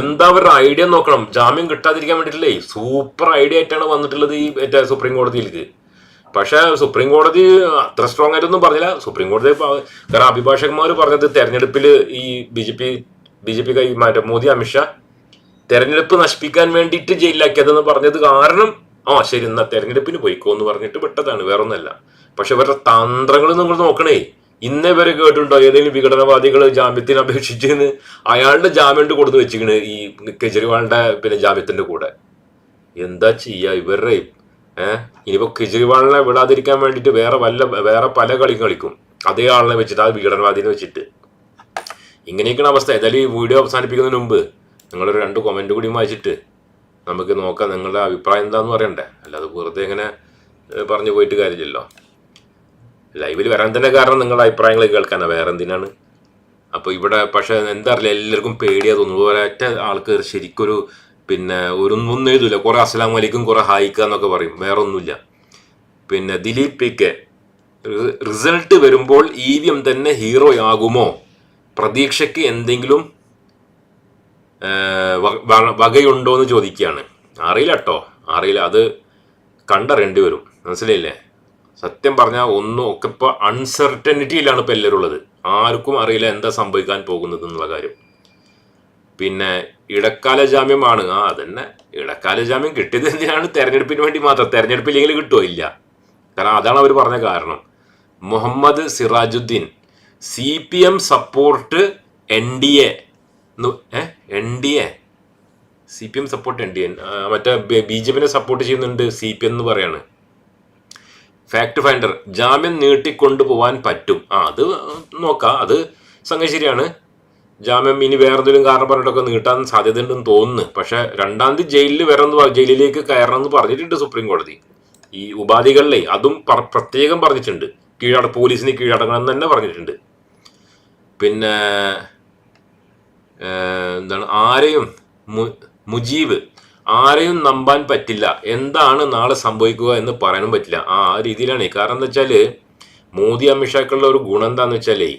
എന്താ അവരുടെ ഐഡിയ നോക്കണം? ജാമ്യം കിട്ടാതിരിക്കാൻ വേണ്ടിയിട്ടില്ലേ? സൂപ്പർ ഐഡിയ ആയിട്ടാണ് വന്നിട്ടുള്ളത് ഈ മറ്റേ സുപ്രീം കോടതിയിലേക്ക്. പക്ഷെ സുപ്രീം കോടതി അത്ര സ്ട്രോങ് ആയിട്ടൊന്നും പറഞ്ഞില്ല. സുപ്രീം കോടതി കാരണം അഭിഭാഷകന്മാർ പറഞ്ഞത് തെരഞ്ഞെടുപ്പിൽ ഈ B J P B J P കൈ മറ്റേ മോദി അമിത്ഷാ തെരഞ്ഞെടുപ്പ് നശിപ്പിക്കാൻ വേണ്ടിയിട്ട് ജയിലിലാക്കിയതെന്ന് പറഞ്ഞത് കാരണം ആ ശരി എന്നാ തെരഞ്ഞെടുപ്പിന് പോയിക്കോ എന്ന് പറഞ്ഞിട്ട് വിട്ടതാണ് വേറൊന്നല്ല. പക്ഷെ ഇവരുടെ തന്ത്രങ്ങൾ നിങ്ങൾ നോക്കണേ. ഇന്നേ വരെ കേട്ടിട്ടുണ്ടോ ഏതെങ്കിലും വിഘടനവാദികൾ ജാമ്യത്തിന് അപേക്ഷിച്ചെന്ന് അയാളുടെ ജാമ്യം കൊടുത്തു വെച്ചിരിക്കണ് ഈ കെജ്രിവാളിന്റെ പിന്നെ ജാമ്യത്തിന്റെ കൂടെ. എന്താ ചെയ്യാ ഇവരുടെ? ഏഹ് ഇനിയിപ്പോ കെജ്രിവാളിനെ വിടാതിരിക്കാൻ വേണ്ടിയിട്ട് വേറെ വല്ല വേറെ പല കളിയും കളിക്കും. അതേ ആളിനെ വെച്ചിട്ട് ആ വിഘടനവാദിനെ വെച്ചിട്ട്. ഇങ്ങനെയൊക്കെയാണ് അവസ്ഥ. ഏതായാലും ഈ വീഡിയോ അവസാനിപ്പിക്കുന്നതിന് മുമ്പ് നിങ്ങളൊരു രണ്ട് കമന്റ് കൂടി വായിച്ചിട്ട് നമുക്ക് നോക്കാം നിങ്ങളുടെ അഭിപ്രായം എന്താണെന്ന് പറയണ്ടേ? അല്ലാതെ വെറുതെ ഇങ്ങനെ പറഞ്ഞു പോയിട്ട് കാര്യമില്ലല്ലോ. ലൈവിൽ വരാൻ തന്നെ കാരണം നിങ്ങളുടെ അഭിപ്രായങ്ങൾ കേൾക്കാനാണ് വേറെ എന്തിനാണ്? അപ്പോൾ ഇവിടെ പക്ഷേ എന്താ അറിയില്ല എല്ലാവർക്കും പേടിയാ തോന്നുന്നു. ഒരൊറ്റ ആൾക്ക് ശരിക്കൊരു പിന്നെ ഒരു ഒന്നും എഴുതൂല. കുറേ അസ്സലാം വലൈക്കും കുറേ ഹായിക്കുക എന്നൊക്കെ പറയും. വേറെ ഒന്നുമില്ല പിന്നെ ദിലീപ് പി കെ റിസൾട്ട് വരുമ്പോൾ ഇ വി എം തന്നെ ഹീറോ ആകുമോ പ്രതീക്ഷയ്ക്ക് എന്തെങ്കിലും വകയുണ്ടോ എന്ന് ചോദിക്കുകയാണ് അറിയില്ല കേട്ടോ അറിയില്ല. അത് കണ്ടറിയേണ്ടി വരും. മനസ്സിലായില്ലേ? സത്യം പറഞ്ഞാൽ ഒന്നും ഒക്കെ ഇപ്പോൾ അൺസർട്ടനിറ്റിയിലാണ് ഇപ്പോൾ എല്ലാവരും ഉള്ളത്. ആർക്കും അറിയില്ല എന്താ സംഭവിക്കാൻ പോകുന്നത് എന്നുള്ള കാര്യം. പിന്നെ ഇടക്കാല ജാമ്യമാണ്. ആ അതന്നെ. ഇടക്കാല ജാമ്യം കിട്ടിയത് എന്തിനാണ്? തെരഞ്ഞെടുപ്പിന് വേണ്ടി മാത്രം. തെരഞ്ഞെടുപ്പില്ലെങ്കിൽ കിട്ടുമോ ഇല്ല. കാരണം അതാണ് അവർ പറഞ്ഞ കാരണം. Muhammad Sirajuddin C P M support N D A. N D A. C P M support N D A. മറ്റേ ബി ജെ പിനെ സപ്പോർട്ട് ചെയ്യുന്നുണ്ട് സി പി എം എന്ന് പറയാണ്. ഫാക്ട് ഫൈൻഡർ ജാമ്യം നീട്ടിക്കൊണ്ടുപോകാൻ പറ്റും. ആ അത് നോക്കാം. അത് സംഗതി ശരിയാണ്. ജാമ്യം ഇനി വേറെ എന്തെങ്കിലും കാരണം പറഞ്ഞിട്ടൊക്കെ നീട്ടാൻ സാധ്യത ഉണ്ടെന്ന് തോന്നുന്നു. പക്ഷെ രണ്ടാം തീയതി ജയിലിൽ വരണം ജയിലിലേക്ക് കയറണം എന്ന് പറഞ്ഞിട്ടുണ്ട് സുപ്രീം കോടതി ഈ ഉപാധികളിലെ അതും പ്രത്യേകം പറഞ്ഞിട്ടുണ്ട്. കീഴട പോലീസിന് കീഴടങ്ങണം എന്ന് തന്നെ പറഞ്ഞിട്ടുണ്ട്. പിന്നെ എന്താണ് ആരെയും മുജീബ് ആരെയും നമ്പാൻ പറ്റില്ല. എന്താണ് നാളെ സംഭവിക്കുക എന്ന് പറയാനും പറ്റില്ല. ആ രീതിയിലാണ്. കാരണം എന്താ വെച്ചാൽ മോദി അമിത്ഷാക്കുള്ള ഒരു ഗുണം എന്താന്ന് വെച്ചാലേ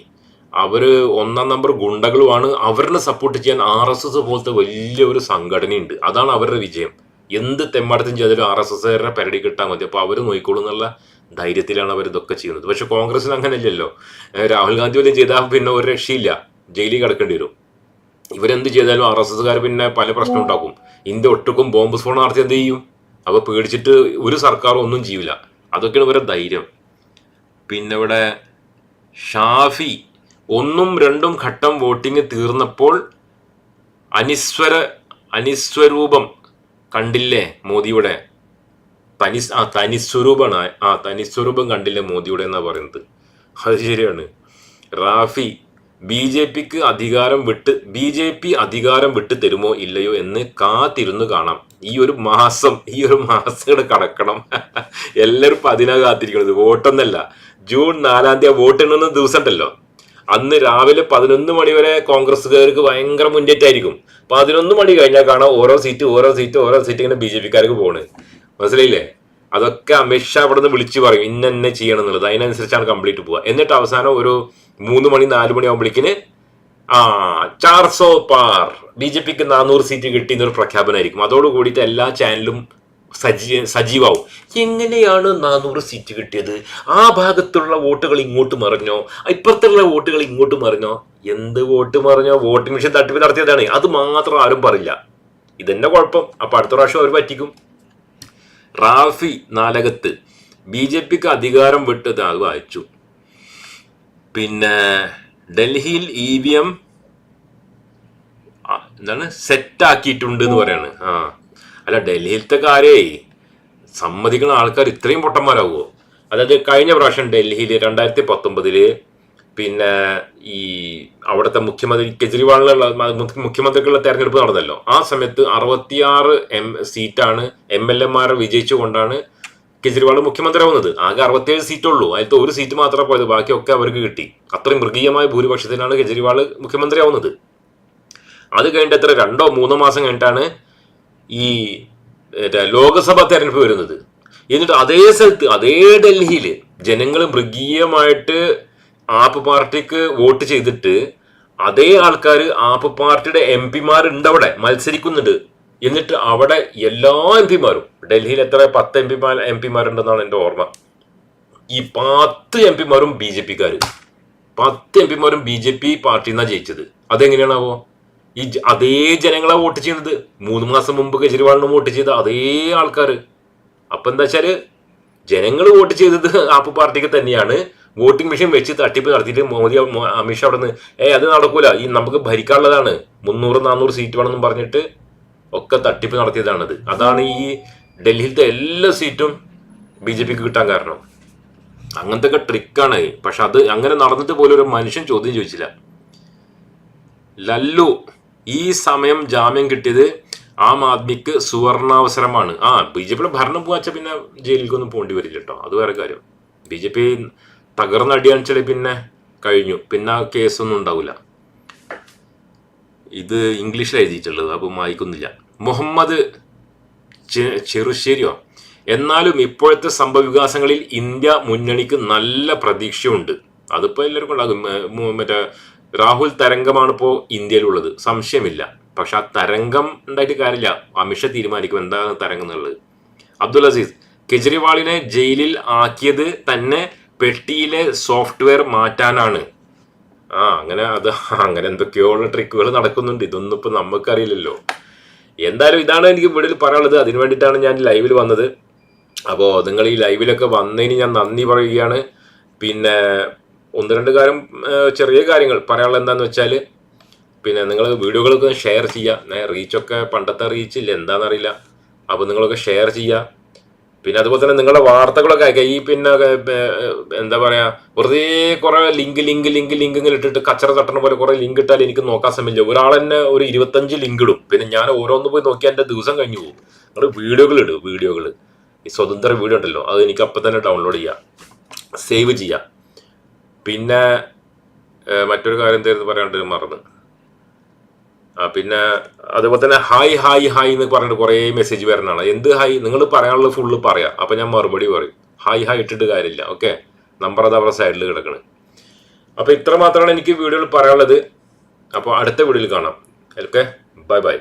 അവർ ഒന്നാം നമ്പർ ഗുണ്ടകളുമാണ് അവരെ സപ്പോർട്ട് ചെയ്യാൻ ആർ എസ് എസ് പോലത്തെ വലിയ ഒരു സംഘടനയുണ്ട്. അതാണ് അവരുടെ വിജയം. എന്ത് തെമ്മാടത്തും ചെയ്താലും ആർ എസ് എസ്കാരുടെ പരടി കിട്ടാൻ മതി. അപ്പോൾ അവർ നോക്കിക്കോളും എന്നുള്ള ധൈര്യത്തിലാണ് അവർ ഇതൊക്കെ ചെയ്യുന്നത്. പക്ഷെ കോൺഗ്രസിന് അങ്ങനെയല്ലല്ലോ. രാഹുൽ ഗാന്ധി വല്ലതും ചെയ്താൽ പിന്നെ ഒരു രക്ഷയില്ല. ജയിലിൽ കിടക്കേണ്ടി വരും. ഇവരെന്ത് ചെയ്താലും ആർ എസ് എസ്കാർ പിന്നെ പല പ്രശ്നം ഉണ്ടാക്കും. ഇന്ത്യ ഒട്ടുക്കും ബോംബ് സ്ഫോടനം നടത്തി എന്ത് ചെയ്യും? അവ പേടിച്ചിട്ട് ഒരു സർക്കാരും ഒന്നും ചെയ്യില്ല അതൊക്കെയാണ് ഇവരുടെ ധൈര്യം. പിന്നെ ഇവിടെ ഷാഫി ഒന്നും രണ്ടും ഘട്ടം വോട്ടിംഗ് തീർന്നപ്പോൾ അനിസ്വര അനിസ്വരൂപം കണ്ടില്ലേ മോദിയുടെ? തനി ആ തനിസ്വരൂപമാണ് ആ തനിസ്വരൂപം കണ്ടില്ലേ മോദിയുടെ എന്നാ പറയുന്നത്? അത് ശരിയാണ്. റാഫി ബി ജെ പിക്ക് അധികാരം വിട്ട് ബി ജെ പി അധികാരം വിട്ട് തരുമോ ഇല്ലയോ എന്ന് കാത്തിരുന്നു കാണാം. ഈ ഒരു മാസം ഈ ഒരു മാസം കൂടെ കടക്കണം. എല്ലാവരും പതിനാ കാത്തിരിക്കണത് വോട്ടൊന്നല്ല. ജൂൺ നാലാം തീയതി വോട്ട് എണ്ണുന്ന ദിവസം ഉണ്ടല്ലോ. അന്ന് രാവിലെ പതിനൊന്ന് മണി വരെ കോൺഗ്രസ്സുകാർക്ക് ഭയങ്കര മുന്നേറ്റായിരിക്കും പതിനൊന്ന് മണി കഴിഞ്ഞാൽ കാണാം ഓരോ സീറ്റ് ഓരോ സീറ്റ് ഓരോ സീറ്റ് ഇങ്ങനെ ബി ജെ പിക്കാർക്ക് പോണ്. മനസ്സിലായില്ലേ? അതൊക്കെ അമിത്ഷാ അവിടെ നിന്ന് വിളിച്ചു പറയും ഇന്നെന്നെ ചെയ്യണം എന്നുള്ളത് അതിനനുസരിച്ചാണ് കംപ്ലീറ്റ് പോവുക. എന്നിട്ട് അവസാനം ഒരു മൂന്ന് മണി നാല് മണി ആകുമ്പോഴേക്കിന് ആ ബി ജെ പിക്ക് നാനൂറ് സീറ്റ് കിട്ടി എന്നൊരു പ്രഖ്യാപനമായിരിക്കും. അതോട് കൂടിയിട്ട് എല്ലാ ചാനലും സജീ സജീവാവും. എങ്ങനെയാണ് നാനൂറ് സീറ്റ് കിട്ടിയത്? ആ ഭാഗത്തുള്ള വോട്ടുകൾ ഇങ്ങോട്ട് മറിഞ്ഞോ? ഇപ്പുറത്തുള്ള വോട്ടുകൾ ഇങ്ങോട്ട് മറിഞ്ഞോ? എന്ത് വോട്ട് മറിഞ്ഞോ? വോട്ടിംഗ് മെഷീൻ തട്ടിപ്പ് നടത്തിയതാണ്. അത് മാത്രം ആരും പറയില്ല. ഇതെന്നെ കുഴപ്പം. അപ്പൊ അടുത്ത പ്രാവശ്യം അവർ പറ്റിക്കും. റാഫി നാലകത്ത് ബി ജെ പിക്ക് അധികാരം വിട്ടത് അത് വായിച്ചു. പിന്നെ ഡൽഹിയിൽ ഇ വി എം എന്താണ് സെറ്റാക്കിയിട്ടുണ്ട് എന്ന് പറയാണ്. ആ അല്ല ഡൽഹിയിലത്തെ കാര്യേ സമ്മതിക്കുന്ന ആൾക്കാർ ഇത്രയും പൊട്ടന്മാരാകുമോ അതായത് കഴിഞ്ഞ പ്രാവശ്യം ഡൽഹിയിൽ രണ്ടായിരത്തി പത്തൊമ്പതിൽ പിന്നെ ഈ അവിടുത്തെ മുഖ്യമന്ത്രി കെജ്രിവാളിനുള്ള മു- മുഖ്യമന്ത്രിക്കുള്ള തെരഞ്ഞെടുപ്പ് നടന്നല്ലോ. ആ സമയത്ത് അറുപത്തിയാറ് എം സീറ്റാണ് എം എൽ എമാരെ വിജയിച്ചുകൊണ്ടാണ് കെജ്രിവാൾ മുഖ്യമന്ത്രിയാവുന്നത് ആകെ അറുപത്തിയേഴ് സീറ്റുള്ളൂ. അതിലത്തെ ഒരു സീറ്റ് മാത്രമേ പോയത്. ബാക്കിയൊക്കെ അവർക്ക് കിട്ടി. അത്രയും മൃഗീയമായ ഭൂരിപക്ഷത്തിനാണ് കെജ്രിവാൾ മുഖ്യമന്ത്രിയാവുന്നത് അത് കഴിഞ്ഞിട്ട് എത്ര? രണ്ടോ മൂന്നോ മാസം കഴിഞ്ഞിട്ടാണ് ഈ ലോക്സഭ തെരഞ്ഞെടുപ്പ് വരുന്നത്. എന്നിട്ട് അതേ സ്ഥലത്ത് അതേ ഡൽഹിയിൽ ജനങ്ങൾ മൃഗീയമായിട്ട് ആപ്പ് പാർട്ടിക്ക് വോട്ട് ചെയ്തിട്ട് അതേ ആൾക്കാർ ആപ്പ് പാർട്ടിയുടെ എം പിമാരുണ്ട് അവിടെ മത്സരിക്കുന്നുണ്ട്. എന്നിട്ട് അവിടെ എല്ലാ എം പിമാരും ഡൽഹിയിൽ എത്ര പത്ത് എം പിമാർ എം പിമാരുണ്ടെന്നാണ് എന്റെ ഓർമ്മ. ഈ പത്ത് എം പിമാരും ബി ജെ പിക്കാർ പത്ത് എം പിമാരും ബി ജെ പി പാർട്ടിയിൽ നിന്നാണ് ജയിച്ചത്. അതെങ്ങനെയാണാവോ? ഈ അതേ ജനങ്ങളെ വോട്ട് ചെയ്യുന്നത് മൂന്ന് മാസം മുമ്പ് കെജ്രിവാളിന് വോട്ട് ചെയ്ത അതേ ആൾക്കാർ അപ്പൊ എന്താ വെച്ചാൽ ജനങ്ങൾ വോട്ട് ചെയ്തത് ആപ്പ് പാർട്ടിക്ക് തന്നെയാണ്. വോട്ടിംഗ് മെഷീൻ വെച്ച് തട്ടിപ്പ് നടത്തിയിട്ട് മോദി അമിത്ഷാ അവിടെ നിന്ന് ഏ അത് നടക്കൂല. ഈ നമുക്ക് ഭരിക്കാനുള്ളതാണ്. മുന്നൂറ് നാനൂറ് സീറ്റ് വേണമെന്നും പറഞ്ഞിട്ട് ഒക്കെ തട്ടിപ്പ് നടത്തിയതാണത്. അതാണ് ഈ ഡൽഹിയിലത്തെ എല്ലാ സീറ്റും ബി ജെ പിക്ക് കിട്ടാൻ കാരണം. അങ്ങനത്തെ ഒക്കെ ട്രിക്കാണ്. പക്ഷെ അത് അങ്ങനെ നടന്നിട്ട് പോലും ഒരു മനുഷ്യൻ ചോദ്യം ചോദിച്ചില്ല. ലല്ലു ഈ സമയം ജാമ്യം കിട്ടിയത് ആം ആദ്മിക്ക് സുവർണാവസരമാണ്. ആ ബി ജെ പിയുടെ ഭരണം പോവാച്ച പിന്നെ ജയിലിലേക്കൊന്നും പോകേണ്ടി വരില്ല കേട്ടോ അത് വേറെ കാര്യം. ബി ജെ പി തകർന്നടിയാണെച്ചാൽ പിന്നെ കഴിഞ്ഞു. പിന്നെ ആ കേസൊന്നും ഉണ്ടാവില്ല. ഇത് ഇംഗ്ലീഷിൽ എഴുതിയിട്ടുള്ളത് അപ്പം വായിക്കുന്നില്ല. മുഹമ്മദ് ചെറുശ്ശേരിയോ? എന്നാലും ഇപ്പോഴത്തെ സംഭവവികാസങ്ങളിൽ ഇന്ത്യ മുന്നണിക്ക് നല്ല പ്രതീക്ഷയുണ്ട്. അതിപ്പോൾ എല്ലാവർക്കും ഉണ്ടാകും. മറ്റേ രാഹുൽ തരംഗമാണ് ഇപ്പോൾ ഇന്ത്യയിലുള്ളത്. സംശയമില്ല. പക്ഷെ ആ തരംഗം ഉണ്ടായിട്ട് കാര്യമില്ല. അമിഷ തീരുമാനിക്കും എന്താണ് തരംഗം എന്നുള്ളത്. അബ്ദുൽ അസീസ് കെജ്രിവാളിനെ ജയിലിൽ ആക്കിയത് തന്നെ പെട്ടിയിലെ സോഫ്റ്റ്വെയർ മാറ്റാനാണ്. ആ അങ്ങനെ അത് അങ്ങനെ എന്തൊക്കെയോ ഉള്ള ട്രിക്കുകൾ നടക്കുന്നുണ്ട്. ഇതൊന്നും ഇപ്പം നമുക്കറിയില്ലല്ലോ എന്തായാലും ഇതാണ് എനിക്ക് വീട്ടിൽ പറയാനുള്ളത്. അതിനു വേണ്ടിയിട്ടാണ് ഞാൻ ലൈവിൽ വന്നത്. അപ്പോൾ നിങ്ങൾ ഈ ലൈവിലൊക്കെ വന്നതിന് ഞാൻ നന്ദി പറയുകയാണ്. പിന്നെ ഒന്ന് രണ്ട് കാര്യം ചെറിയ കാര്യങ്ങൾ പറയാനുള്ളത് എന്താന്ന് വെച്ചാൽ പിന്നെ നിങ്ങൾ വീഡിയോകളൊക്കെ ഷെയർ ചെയ്യുക റീച്ചൊക്കെ പണ്ടത്തെ റീച്ചില്ല? എന്താണെന്നറിയില്ല അപ്പോൾ നിങ്ങളൊക്കെ ഷെയർ ചെയ്യുക പിന്നെ അതുപോലെ തന്നെ നിങ്ങളുടെ വാർത്തകളൊക്കെ അയക്കുക ഈ പിന്നെ എന്താ പറയാ വെറുതെ കുറെ ലിങ്ക് ലിങ്ക് ലിങ്ക് ലിങ്ക് ഇങ്ങനെ ഇട്ടിട്ട് കച്ചറ തട്ടണ പോലെ കുറെ ലിങ്ക് ഇട്ടാൽ എനിക്ക് നോക്കാൻ സമയമില്ല. ഒരാൾ തന്നെ ഒരു ഇരുപത്തഞ്ച് ലിങ്ക് ഇടും. പിന്നെ ഞാൻ ഓരോന്ന് പോയി നോക്കിയാൽ എന്റെ ദിവസം കഴിഞ്ഞു പോകും. നിങ്ങൾ വീഡിയോകൾ ഇടും വീഡിയോകൾ. ഈ സ്വതന്ത്ര വീഡിയോ ഉണ്ടല്ലോ അത് എനിക്ക് അപ്പം തന്നെ ഡൗൺലോഡ് ചെയ്യാം. സേവ് ചെയ്യാം. പിന്നെ മറ്റൊരു കാര്യം എന്തായിരുന്നു പറയാണ്ട് മറന്ന്. പിന്നെ അതുപോലെ തന്നെ ഹായ് ഹായ് ഹായ് എന്ന് പറഞ്ഞിട്ട് കുറേ മെസ്സേജ് വരണതാണ് എന്ത് ഹായ് നിങ്ങൾ പറയാനുള്ള ഫുള്ള് പറയാം. അപ്പം ഞാൻ മറുപടി പറയും. ഹായ് ഹായ് ഇട്ടിട്ട് കാര്യമില്ല. ഓക്കെ നമ്പർ അത് അവരുടെ സൈഡിൽ കിടക്കണം. അപ്പോൾ ഇത്ര മാത്രമാണ് എനിക്ക് വീഡിയോയിൽ പറയാനുള്ളത്. അപ്പോൾ അടുത്ത വീഡിയോയിൽ കാണാം. Okay bye bye